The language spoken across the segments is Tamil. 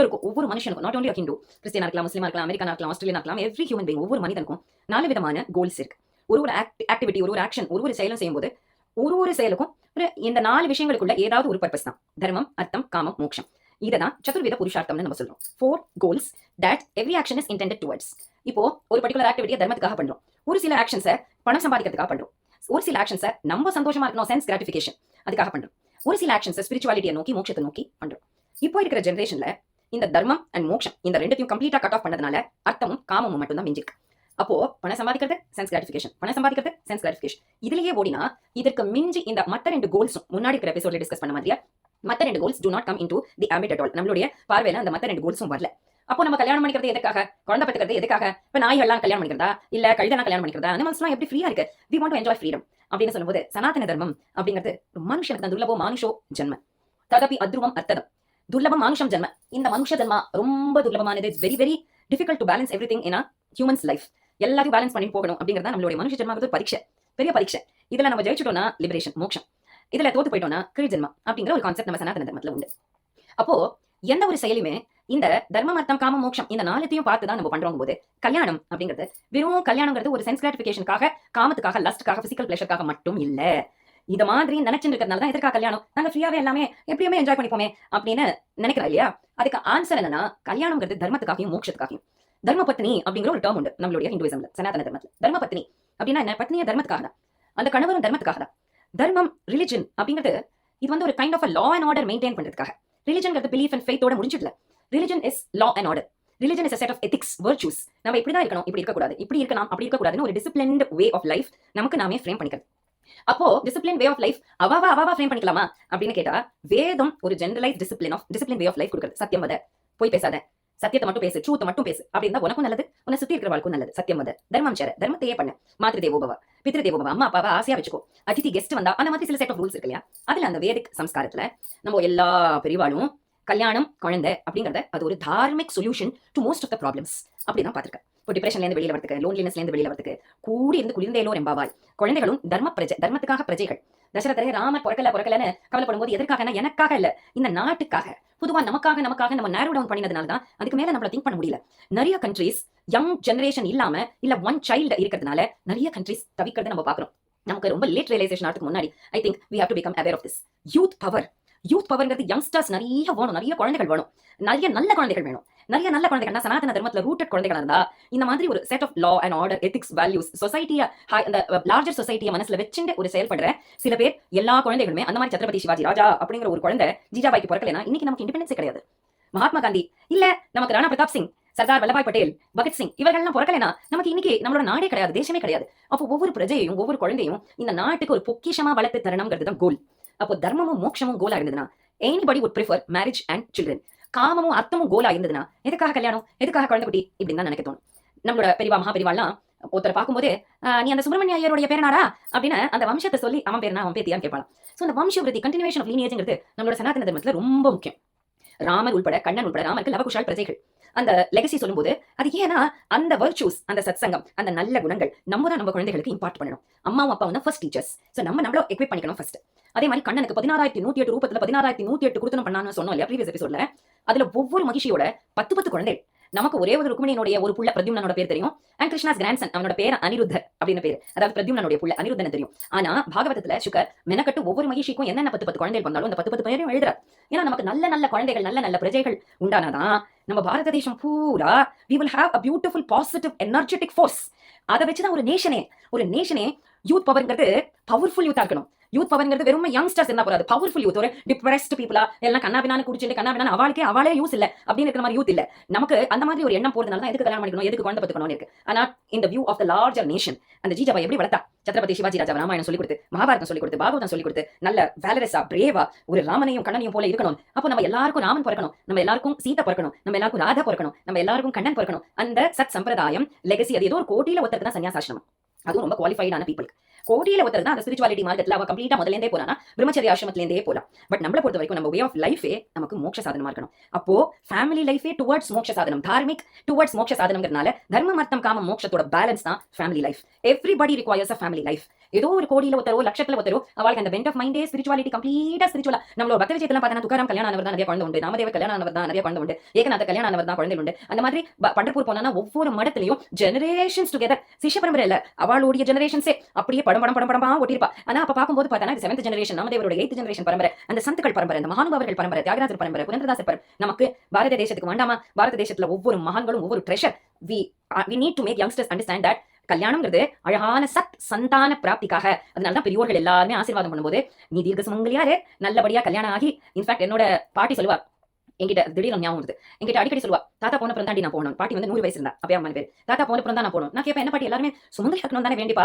ஒருத்தருக்கும் ஒவ்வொரு மனுஷனுக்கும் நாட் ஒன்லி ஹிந்து கிறிஸ்டியனா இருக்கலாம் முஸ்லீமா இருக்கலாம் அமெரிக்கா இருக்கலாம் ஆஸ்திரேலியா இருக்கலாம் எவ்ரி ஹியூமன் பீங் ஒவ்வொரு மனிதனுக்கும் நாலு விதமான கோல்ஸ் இருக்கு. ஒரு ஒரு ஆக்டிவிட்டி ஒரு ஒரு ஆக்ஷன் ஒரு ஒரு செயலும் செய்யும்போது ஒரு ஒரு செயலுக்கும் ஒரு இந்த நாலு விஷயங்களுக்குள்ள ஏதாவது ஒரு பர்பஸ் தான். தர்மம் அர்த்தம் காமம் மோட்சம். இதை தான் சதுர்வித புருஷார்த்தம்னு நம்ம சொல்றோம். Four goals that every action is intended towards இப்போ ஒரு பர்டிகுலர் ஆக்டிவிட்டியை தர்மத்துக்காக பண்றோம். ஒரு சில ஆக்ஷன்ஸை பணம் சம்பாதிக்கிறதுக்காக பண்றோம். ஒரு சில ஆக்ஷன்ஸை நம்ம சந்தோஷமா இருக்கணும் சென்ஸ் கிராட்டிஃபிகேஷன் அதுக்காக பண்றோம். ஒரு சில ஆக்ஷன்ஸை ஸ்பிரிச்சுவாலிட்டியை நோக்கி மோட்சத்தை நோக்கி பண்றோம். இப்போ இருக்கிற ஜென்ரேஷன்ல இந்த தர்மம் அண்ட் மோட்சம் இந்த ரெண்டுத்தையும் கம்ப்ளீட்டா கட் ஆஃப் பண்ணதுனால அர்த்தமும் காமமும் மட்டும் தான் மிஞ்சிருக்கு. அப்போ பணம் சம்பாதிக்கிறது சென்ஸ் கிராட்டிஃபிகேஷன் பணம் சம்பாதிக்கிறது சென்ஸ் கிராட்டிஃபிகேஷன் இதுலயே ஓடினா இதற்கு மிஞ்சி இந்த மத்த ரெண்டு கோல்ஸும் முன்னாடி இருக்கிற எபிசோட்ல டிஸ்கஸ் பண்ண மாதிரியா மத்த ரெண்டு goals do not come into the ambit at all நம்மளுடைய பார்வையில அந்த மத்த ரெண்டு கோல்ஸும் வரல. அப்போ நம்ம கல்யாணம் பண்ணிக்கிறது எதுக்காக? குழந்தை பத்துக்கிறது எதுக்காக? இப்ப நாய்கள்லாம் கல்யாணம் பண்ணிக்கிறதா? இல்ல கழுதெல்லாம் கல்யாணம் பண்ணிக்கிறதா? அனிமல்ஸ்லாம் எப்படி ஃப்ரீயா இருக்கு? We want to enjoy freedom அப்படின்னு சொல்லும்போது சனாதன தர்மம் அப்படிங்கிறது மனுஷனுக்கு தான் துர்லபோ மானுஷோ ஜென்ம ததபி அத்ருவம் அர்த்ததம். துர்லபம் மானுஷம் ஜென்ம. இந்த மனுஷ ஜென்மா ரொம்ப துர்லபமானது. It's very very difficult to balance everything in humans life எல்லாத்தையும் பேலன்ஸ் பண்ணி போகணும் அப்படிங்கிறத நம்மளுடைய மனுஷ ஜென்மாவது ஒரு பரீட்சை. பெரிய பரீட்சை. இதுல நம்ம ஜெயிச்சிட்டோம்னா லிபரேஷன் மோட்சம். இதுல தோத்து போயிட்டோம்னா கீழ் ஜென்மா அப்படிங்கிற ஒரு கான்செப்ட் நம்ம சனாதன தர்மத்துல உண்டு. அப்போ எந்த ஒரு செயலுமே இந்த தர்மம் அர்த்தம் காம மோட்சம் இந்த நாலுத்தையும் பார்த்து தான் நம்ம பண்றோம் போது கல்யாணம் அப்படிங்கிறது வெறும் கல்யாணங்கிறது ஒரு சென்ஸ் கிராட்டிஃபிகேஷனுக்காக காமத்துக்காக லஸ்ட்காக பிசிக்கல் பிளஷருக்காக மட்டும் இல்ல. இது மாதிரி நினைச்சுட்டு இருக்கிறதுனால தான் எதற்காக கல்யாணம்? நாங்க ஃப்ரீயாவே எல்லாமே எப்படியுமே என்ஜாய் பண்ணிப்போமே அப்படின்னு நினைக்கிறா இல்லையா? அதுக்கு ஆன்சர் என்னன்னா கல்யாணம்ங்கிறது தர்மத்துக்காகவும் மோட்சத்துக்காகவும் தர்மபத்னி அப்படிங்கிற ஒரு டேர்ம் உண்டு நம்மளுடைய ஹிந்துவிசம்ல சனாதன தர்மத்துல. தர்மபத்னி அப்படின்னா என்ன? பத்னிய தர்மத்துக்காக தான். அந்த கணவரும் தர்மத்துக்காக தான். தர்மம் ரிலிஜன் அப்படிங்கிறது இது வந்து ஒரு kind of law and order maintain பண்றதுக்காக. ரிலிஜன்ங்கிறது பிலீஃப் அண்ட் ஃபெய்த்தோட முடிஞ்சிடல. Religion is law and order religion is set of ethics virtues நம்ம இப்படி தான் இருக்கணும். இப்படி இருக்கக்கூடாது. இப்படி இருக்கலாம். அப்படி இருக்கக்கூடாதுன்னு ஒரு டிசிப்ளின்ட் வே ஆஃப் லைஃப் நமக்கு நாமே ஃப்ரேம் பண்ணிக்கிறது. அப்போ டிசிப்ளின் வே ஆஃப் லைஃப் அவாவா அவாவா ஃப்ரேம் பண்ணிக்கலாமா? அப்படின்னு கேட்டா வேதம் ஒரு generalise discipline of discipline way of life கொடுக்குறது சத்தியம் வத போய் பேசாத. சத்தியத்தை மட்டும் பேசு ட்ரூத்தை மட்டும் பேசு. அப்படின்னு உனக்கும் நல்லது உன்னை சுத்தி இருக்கிற வாழ்க்கும் நல்லது. சத்தியம் வத தர்மம் சேர தர்மத்தையே பண்ணு. மாத்திரு தேவோபவா பித்ரு தேவோபவா அம்மா அப்பாவை ஆசையா வச்சுக்கோ. அதிதி கெஸ்ட் வந்தா அந்த மாதிரி சில செட் ஆஃப் ரூல்ஸ் இருக்கு இல்லையா? அதுல அந்த வேதிக் சம்ஸ்காரத்துல நம்ம எல்லா பெரியவாளும் கல்யாணம் குழந்தை அப்படிங்கறத அது ஒரு dharmic solution to most of the problems அப்படிதான் பாத்துருக்கேன் இப்போ டிப்ரெஷன்லேருந்து வெளியில் வெளியில வரதுக்கு லோன்லினஸ்ல இருந்து வரதுக்கு கூடி இருந்து குளிர்ந்தேலோ ரெம்பாவாய். குழந்தைகளும் தர்ம பிரஜை தர்மத்துக்காக பிரஜைகள். தசரதரே ராமர் பிறக்கல பிறக்கலன்னு கவலைப்படும் போது எதற்காக எனக்காக இல்ல இந்த நாட்டுக்காக. பொதுவா நமக்காக நமக்காக நம்ம நேரோ டவுன் பண்ணினதுனால தான் அதுக்கு மேல நம்மள திங்க் பண்ண முடியல. நிறைய கண்ட்ரீஸ் யங் ஜெனரேஷன் இல்லாம இல்ல ஒன் சைல்டு இருக்கிறதுனால நிறைய கண்ட்ரீஸ் தவிக்கிறத நம்ம பாக்குறோம். நமக்கு ரொம்ப லேட் ரியலைசேஷன் ஆகிறதுக்கு முன்னாடி I think we have to become aware of this youth power youth பவர்ங்கிறது youngsters நிறைய வேணும் நிறைய குழந்தைகள் வேணும். நிறைய நல்ல குழந்தைகள் வேணும். நிறைய நல்ல குழந்தைகள் சனாதன தர்மத்துல ரூட்டட் குழந்தைகள் இருந்தா இந்த மாதிரி ஒரு set of law and order ethics values சொசைட்டியா அந்த லார்ஜர் சொசைட்டியை மனசுல வச்சுட்டு ஒரு செயல்படுற சில பேர் எல்லா குழந்தைகளுமே அந்த மாதிரி சத்ரபதி சிவாஜி ராஜா அப்படிங்கிற ஒரு குழந்தை ஜிஜாபாய்க்கு பிறக்கலைன்னா இன்னைக்கு நமக்கு இண்டிபெண்டன்ஸே கிடையாது. மகாத்மா காந்தி இல்ல நமக்கு ராணா பிரதாப் சிங் சர்தார் வல்லபாய் பட்டேல் பகத்சிங் இவர்கள்லாம் பிறக்கலைனா நமக்கு இன்னைக்கு நம்மளோட நாடே கிடையாது தேசமே கிடையாது. அப்போ ஒவ்வொரு பிரஜையையும் ஒவ்வொரு குழந்தையும் இந்த நாட்டுக்கு ஒரு பொக்கிஷமா வளர்த்து தரணுங்கிறது தான் கோல் அப்போ தர்மமும் மோட்சமும் கோலா இருந்ததுன்னா anybody would prefer marriage and children காமமும் அர்த்தமும் கோலா இருந்ததுன்னா எதுக்காக கல்யாணம்? எதுக்காக குழந்தை குட்டி இப்படின்னு தான் நினைக்க தோணும் நம்மளோட பெரியவா மகா பெரியவாள்லாம் ஒருத்தரை பார்க்கும்போது நீ அந்த சுப்பிரமணிய ஐயருடைய பேரனாரா அப்படின்னு அந்த வம்சத்தை சொல்லி அவன் பேரனா அவன் பேத்தியான்னு கேட்பான் ஸோ அந்த வம்ச விருத்தி கண்டினியூஷன் ஆஃப் லீனியேஜ்ங்கிறது நம்மளோட சனாதன தர்மத்துல ரொம்ப முக்கியம். ராமர் உள்பட கண்ணன் உள்பட ராமருக்கு லவகுஷால் பிரஜைகள். அந்த லெகசி சொல்லும்போது அது ஏன்னா அந்த வர்ச்சூஸ் அந்த சத்சங்கம் அந்த நல்ல குணங்கள் நம்ம தான் நம்ம குழந்தைகளுக்கு இம்பார்ட் பண்ணணும். அம்மாவும் அப்பாவும் தான் ஃபர்ஸ்ட் டீச்சர்ஸ் ஸோ நம்ம நம்மள எக்விப் பண்ணிக்கணும் ஃபர்ஸ்ட் அதே மாதிரி கண்ணனுக்கு பதினாறாயிரத்தி நூத்தி எட்டு ரூபத்துல பதினாறாயிரத்தி நூத்தி எட்டு கொடுத்தனும் பண்ணான்னு சொன்னோம் இல்லையா ப்ரீவியஸ் எபிசோட்ல அதுல ஒவ்வொரு மகிழ்ச்சியோட பத்து பத்து குழந்தைகள். நமக்கு ஒரே ஒரு ருக்மிணியினுடைய ஒரு புள்ள பிரத்யும்னோட பேர் தெரியும். அண்ட் கிருஷ்ணாஸ் கிராண்ட்சன் அவனோட பேர் அனிருத்தர் அப்படின்னு பேர். அதாவது பிரத்யும்னோட புள்ள அனிருத்தன் தெரியும். ஆனா பாகவதத்துல சுகர் மெனக்கட்டு ஒவ்வொரு மகிழ்ச்சிக்கும் என்னென்ன பத்து பத்து குழந்தைகள் வந்தாலும் அந்த பத்து பத்து பேரையும் எழுதுறார். ஏன்னா நமக்கு நல்ல நல்ல குழந்தைகள் நல்ல நல்ல பிரஜைகள் உண்டானாதான் நம்ம பாரத தேசம் பூரா we will have a beautiful positive energetic force அதை வச்சுதான் ஒரு நேஷனே ஒரு நேஷனே யூத் பவர்ங்கிறது பவர்ஃபுல் யூத்தா இருக்கணும். யூத் பவர்ங்கிறது வெறும் யங்ஸ்டர்ஸ் என்ன போறாது பவர்ஃபுல் யூத் ஒரு டிப்ரெஸ்ட் பீப்புளா எல்லாம் கண்ணா பின்னான்னு குடிச்சிட்டு கண்ணா பின்னான்னு அவளுக்கே அவளே யூஸ் இல்ல. அப்படின்னு இருக்கிற மாதிரி யூத் இல்ல. நமக்கு அந்த மாதிரி ஒரு எண்ணம் போறதுனால தான் எதுக்கு கல்யாணம் பண்ணிக்கணும் எதுக்கு குழந்தை பத்துக்கணும்னு இருக்கு. ஆனா இந்த view of the larger nation அந்த ஜிஜாபா எப்படி வளர்த்தா? சத்ரபதி சிவாஜி ராஜா ராமாயணம் சொல்லி கொடுத்து மகாபாரதம் சொல்லி கொடுத்து பாகவதம் சொல்லி கொடுத்து நல்ல வேலரஸா பிரேவா ஒரு ராமனையும் கண்ணனையும் போல இருக்கணும். அப்போ நம்ம எல்லாருக்கும் ராமன் பிறக்கணும். நம்ம எல்லாருக்கும் சீதா பிறக்கணும். நம்ம எல்லாருக்கும் ராதா பிறக்கணும். நம்ம எல்லாருக்கும் கண்ணன் பிறக்கணும். அந்த சத் சம்பிரதாயம் லெகசி அது ஏதோ ஒரு கோட்டியில ஒருத்தருக்கு தான் சன்னியாசாசிரமம் அதுவும் ரொம்ப குவாலிஃபைடான பீப்புளுக்கு கோடியில ஒருத்தர் தான் அந்த ஸ்பிரிச்சுவாலிட்டி மார்க்கெட்ல அவ கம்ப்ளீட்டா முதல்ல இருந்தே போறானா பிரம்மச்சரிய ஆசிரமத்துல இருந்தே போலாம். பட் நம்மளை பொறுத்த வரைக்கும் நம்ம வே ஆஃப் லைஃபே நமக்கு மோட்ச சாதனமா இருக்கணும். அப்போ ஃபேமிலி லைஃபே டுவர்ட்ஸ் மோட்ச சாதனம் தார்மிக் டுவர்ட்ஸ் மோட்ச சாதனம்ங்கிறனால தர்மம் அர்த்தம் காம மோட்சத்தோட பேலன்ஸ் தான் family life everybody requires a family life ஏதோ ஒரு கோடியில ஒருத்தரோ லட்சத்துல ஒருத்தரோ அவளுக்கு அந்த பெண்ட் ஆஃப் மைண்டே ஸ்பிரிச்சுவாலிட்டி கம்ப்ளீட்டா ஸ்பிரிச்சுவலா நம்மளோட பக்த விஜயத்தெல்லாம் பார்த்தா துக்காரம் கல்யாணம் ஆனவர் தான் நிறைய குழந்தை உண்டு. நாமதேவ கல்யாணம் ஆனவர் தான் நிறைய குழந்தை உண்டு. ஏகநாத கல்யாணம் ஆனவர் தான் குழந்தை உண்டு. அந்த மாதிரி பண்டர்பூர் போனா ஒவ்வொரு மடத்துலயும் ஜெனரேஷன்ஸ் டுகெதர் சிஷ்ய பரம்பரை இல்ல அவளுடைய ஜெனரேஷன்ஸே அப்படியே படம் படம் படம் படமா ஒட்டிருப்பா ஆனா அப்ப பார்க்கும்போது பார்த்தா இது செவன்த் ஜெனரேஷன் நாமதேவரோட எய்த் ஜெனரேஷன் பரம்பரை. அந்த சந்துக்கள் பரம்பரை அந்த மகானுபாவர்கள் பரம்பரை தியாகராஜர் பரம்பரை புரந்தரதாசர் பரம்பரை. நமக்கு பாரத தேசத்துக்கு வேண்டாமா? பாரத தேசத்துல ஒவ்வொரு மகான்களும் ஒவ்வொரு treasure we we need to make youngsters understand that கல்யாணம்ங்கிறது அழகான சத் சந்தான பிராப்திக்காக. அதனாலதான் பெரியோர்கள் எல்லாருமே ஆசீர்வாதம் பண்ணும்போது நீ தீர்க்க சுமங்கலியாரு நல்லபடியா கல்யாணம் ஆகி இன்ஃபேக்ட் என்னோட பாட்டி சொல்லுவார் என்கிட்ட திடீர்னு ஞாபகம் வருது என்கிட்ட அடிக்கடி சொல்லுவா தாத்தா போன அப்புறம் நான் போனோம் பாட்டி வந்து நூறு வயசு இருந்தா. அப்பயா அம்மா பேர் தாத்தா போன பிறந்தா நான் போனோம் நான் கேட்பேன் என்ன பாட்டி எல்லாருமே சுமங்கலி இருக்கணும் தானே வேண்டிப்பா?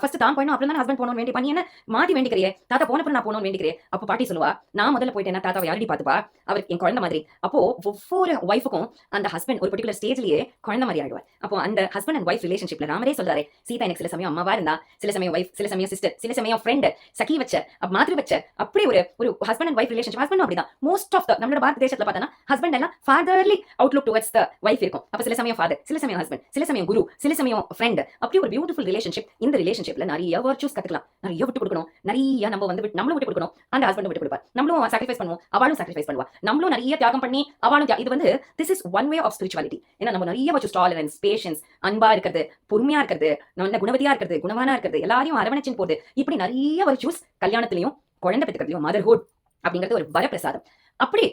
ஃபர்ஸ்ட் தான் போயணும் அப்புறம் தான் ஹஸ்பண்ட் போகணும் வேண்டிப்பா? நீ என்ன மாத்தி வேண்டிக்கிறியே? தாத்தா போன அப்புறம் நான் போகணும் வேண்டிக்கிறேன் அப்போ பாட்டி சொல்லுவா நான் முதல்ல போயிட்டேன் தாத்தாவை யாரடி பார்த்துப்பா? அவர் என் குழந்தை மாதிரி. அப்போ ஒவ்வொரு ஒய்ஃபுக்கும் அந்த ஹஸ்பண்ட் ஒரு பர்டிகுலர் ஸ்டேஜ்லயே குழந்தை மாதிரி ஆயிடுவார். அப்போ அந்த ஹஸ்பண்ட் அண்ட் ஒய்ஃப் ரிலேஷன்ஷிப்ல ராமரே சொல்றாரு சீதா எனக்கு சில சமயம் அம்மாவா இருந்தா சில சமயம் ஒய்ஃப் சில சமயம் சிஸ்டர் சில சமயம் ஃப்ரெண்ட் சகி வச்ச அப்ப மாதிரி வச்ச அப்படி ஒரு ஒரு husband and wife relationship husband அப்படிதான். மோஸ்ட் ஆஃப் த நம்மளோட பாரத தேசத்துல பார்த்தா ஹஸ்பண்ட் எல்லாம் fatherly outlook towards the wife இருக்கும். அப்போ சில சமயம் ஃபாதர் சில சமயம் ஹஸ்பண்ட் சில சமயம் குரு சில சமயம் ஃப்ரெண்ட் அப்படி ஒரு பியூட்டிஃபுல் ரிலேஷன்ஷிப் இந்த ரிலேஷன்ஷிப்ல நிறைய வர்ச்சூஸ் கத்துக்கலாம். நிறைய விட்டு கொடுக்கணும். நிறைய நம்ம வந்து நம்மளும் விட்டு கொடுக்கணும். அந்த ஹஸ்பண்ட் விட்டு கொடுப்பார். நம்மளும் சாக்ரிஃபைஸ் பண்ணுவோம். அவளும் சாக்ரிஃபைஸ் பண்ணுவா. நம்மளும் நிறைய தியாகம் பண்ணி அவளும் இது வந்து this is one way of spirituality ஏன்னா நம்ம நிறைய வச்சு டாலரன்ஸ் பேஷன்ஸ் அன்பா இருக்கிறது பொறுமையா இருக்கிறது நல்ல குணவதியா இருக்கிறது குணவானா இருக்கிறது எல்லாரையும் அரவணைச்சின் போது இப்படி நிறைய வர்ச்சூஸ் கல்யாணத்திலையும் குழந்தை பெற்றுக்கிறதுலையும் மதர்ஹுட் அப்படிங்கிறது ஒரு வரப்பிரசாதம். அப்படி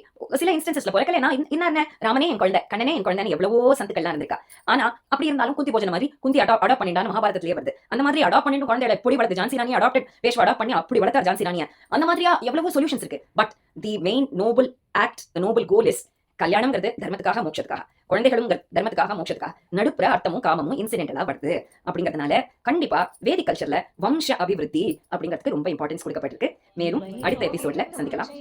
சில இன்ஸ்டன்சஸ்ல பிறக்கல நான் என்ன? ராமனே என் குழந்தை கண்ணனே என் குழந்தைன்னு எவ்வளவோ சந்துக்கள்லாம் இருந்திருக்கா. ஆனா அப்படி இருந்தாலும் குந்தி போஜன மாதிரி குந்தி அடாப்ட் அடாப்ட் பண்ணிட்டான்னு மகாபாரதத்திலேயே வருது. அந்த மாதிரி அடாப்ட் பண்ணிட்டு குழந்தையோட பொடி வளர்த்து ஜான்சி ராணி அடாப்டட் பேஷ் அடாப்ட் பண்ணி அப்படி வளர்த்தார் ஜான்சி ராணியா. அந்த மாதிரியா எவ்வளவோ சொல்யூஷன்ஸ் இருக்கு. But the main noble act the noble goal is கல்யாணம்ங்கிறது தர்மத்துக்காக மோட்சத்துக்காக. குழந்தைகளும் தர்மத்துக்காக மோட்சத்துக்காக. நடுப்புற அர்த்தமும் காமமும் இன்சிடென்டலா வருது. அப்படிங்கிறதுனால கண்டிப்பா வேதி கல்ச்சர்ல வம்ச அபிவிருத்தி அப்படிங்கிறதுக்கு ரொம்ப இம்பார்ட்டன்ஸ் கொடுக்கப்பட்டிருக்கு. மேலும் அடுத்த எபிசோட்ல சந்திக்கலாம்.